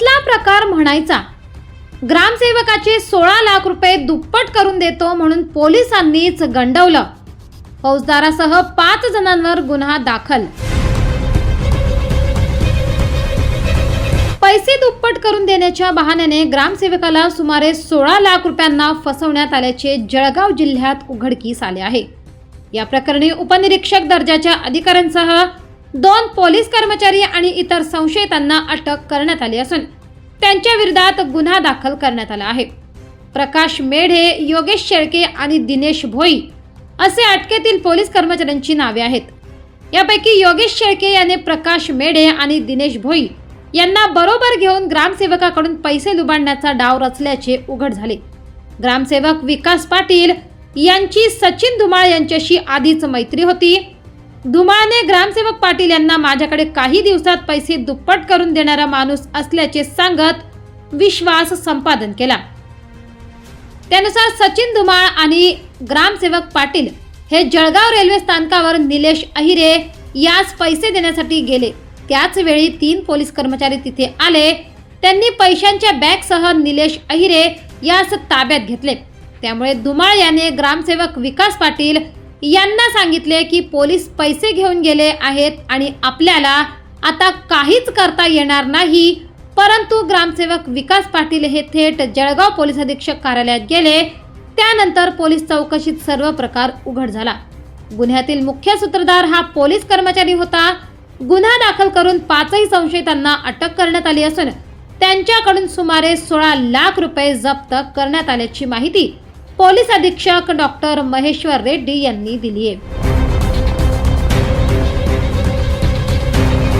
कसला प्रकार म्हणायचा? ग्रामसेवकाचे सोळा लाख रुपये दुप्पट करून देतो म्हणून पोलिसांनीच गंडवलं. फौजदारासह पाच जणांवर गुन्हा दाखल. पैसे दुप्पट करून देण्याच्या बहाण्याने ग्रामसेवकाला सुमारे सोळा लाख रुपयांना फसवण्यात आल्याचे जळगाव जिल्ह्यात उघडकीस आले आहे. या प्रकरणी उपनिरीक्षक दर्जाच्या अधिकाऱ्यांसह दोन पोलीस कर्मचारी आणि इतर संशयितांना अटक करण्यात आली असून त्यांच्या विरोधात गुन्हा दाखल करण्यात आला आहे. प्रकाश मेढे योगेश शेळके आणि दिनेश भोई असे अटकेतील पोलीस कर्मचाऱ्यांची नावे आहेत. यापैकी योगेश शेळके याने प्रकाश मेढे आणि दिनेश भोई यांना बरोबर घेऊन ग्रामसेवकाकडून पैसे लुबाडण्याचा डाव रचल्याचे उघड झाले. ग्रामसेवक विकास पाटील यांची सचिन धुमाळ यांच्याशी आधीच मैत्री होती. धुमाळने ग्रामसेवक पाटील यांना माझ्याकडे काही दिवसात पैसे दुप्पट करून देणारा माणूस असल्याचे सांगत विश्वास संपादन केला. त्यानुसार सचिन धुमाळ आणि ग्रामसेवक पाटील हे जळगाव रेल्वे स्थानकावर निलेश अहिरे यास पैसे देण्यासाठी गेले. त्याच वेळी तीन पोलीस कर्मचारी तिथे आले. त्यांनी पैशांच्या बॅगसह निलेश अहिरे यास ताब्यात घेतले. त्यामुळे धुमाळ याने ग्रामसेवक विकास पाटील यांना सांगितले की पोलीस पैसे घेऊन गेले आहेत आणि आपल्याला आता काहीच करता येणार नाही. परंतु ग्रामसेवक विकास पाटील हे थेट जळगाव पोलीस अधीक्षक कार्यालयात गेले. त्यानंतर पोलीस चौकशीत सर्व प्रकार उघड झाला. गुन्ह्यातील मुख्य सूत्रधार हा पोलीस कर्मचारी होता. गुन्हा दाखल करून पाचही संशयितांना अटक करण्यात आली असून त्यांच्याकडून सुमारे सोळा लाख रुपये जप्त करण्यात आल्याची माहिती पोलीस अधीक्षक डॉक्टर महेश्वर रेड्डी यांनी दिली आहे